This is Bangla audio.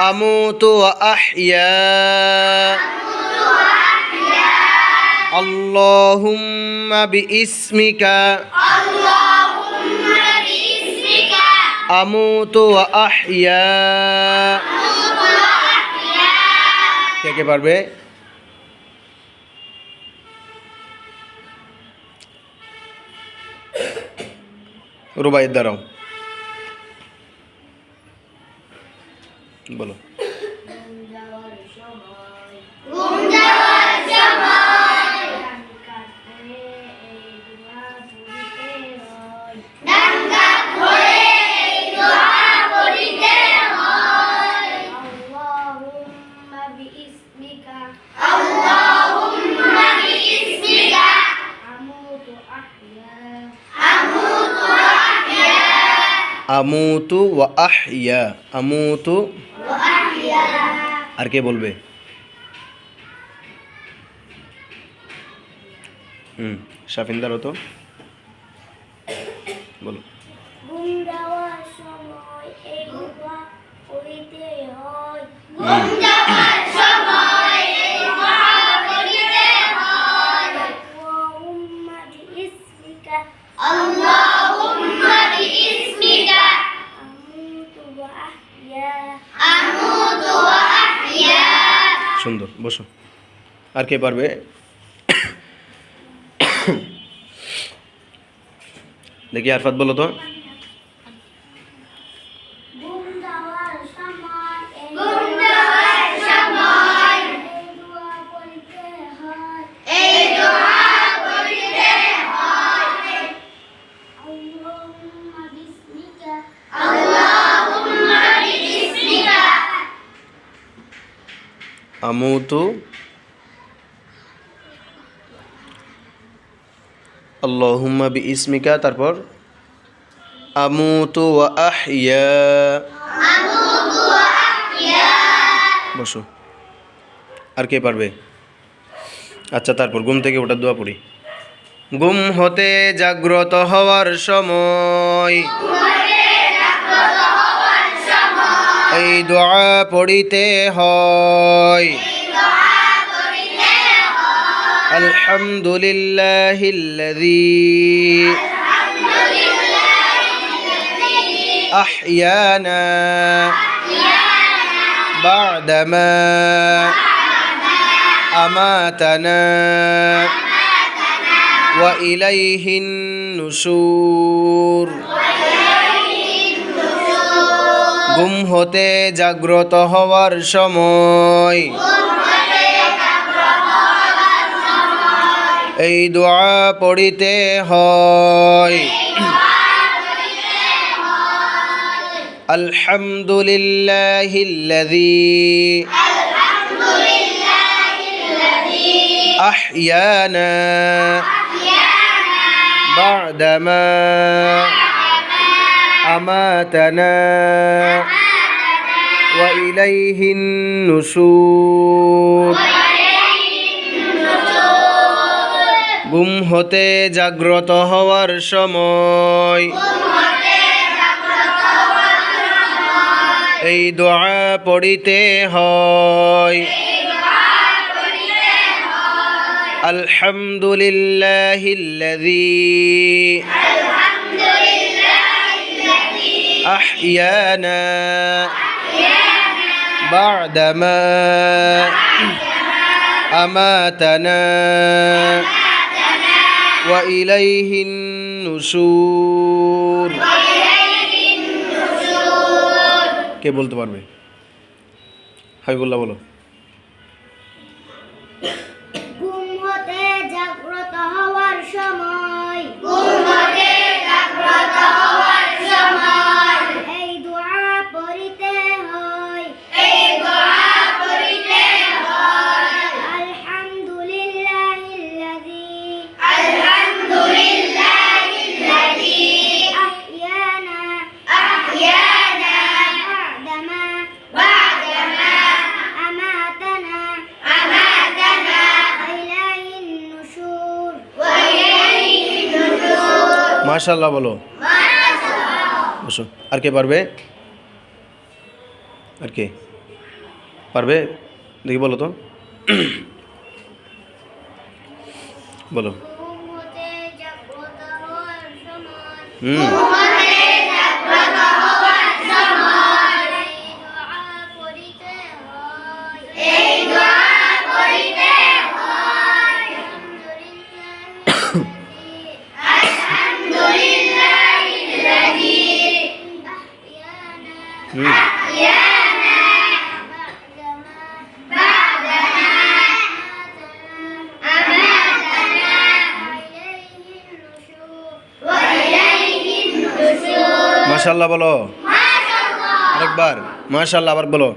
أموت وأحيا اللهم باسمك أموت وأحيا কে কে পারবে রুবাইয়ের দ্বারাও বলো। আমুতু ওয়া আহইয়া। আমুতু আর কে বলবে? হুম সাফিন্দার হতো বলো। হুম সময় হয়। সুন্দর বসো। আর কে পারবে? দেখি আরফাত বলো তো। আমুতু। আল্লাহুম্মা বি ইসমিকা তারপর আমুতু ওয়া আহইয়া। বসো। আর কে পারবে? আচ্ছা তারপর ঘুম থেকে ওটা দোয়া পড়ি। ঘুম হতে জাগ্রত হওয়ার সময়। এই দোয়া পড়িতে হয় আলহামদুলিল্লাহিল্লাযী أحيانا بعدما أماتنا وإليه النشور গুম হতে জাগ্রত হওয়ার সময় এই দোয়া পড়িতে হয় আলহামদুলিল্লাহিল্লাযী أحيانا بعدما أماتنا وإليه النشور গুম হতে জাগ্রত হওয়ার সময় এই দোয়া পড়িতে হয় আলহামদুলিল্লাহিল্লাযী أحيانا بعدما أماتنا وإليه النشور কে বলতে পারবে হাবিবুল্লাহ বলো ঘুম হতে জাগ্রত হওয়ার সময় মাশাল্লাহ বলো। বসো। আর কে পারবে? আর কে? পারবে? দেখি বলো তো। বলো। হুম। মাশাল্লাহ বলো। আরেকবার। মাশাল্লাহ আবার বলো।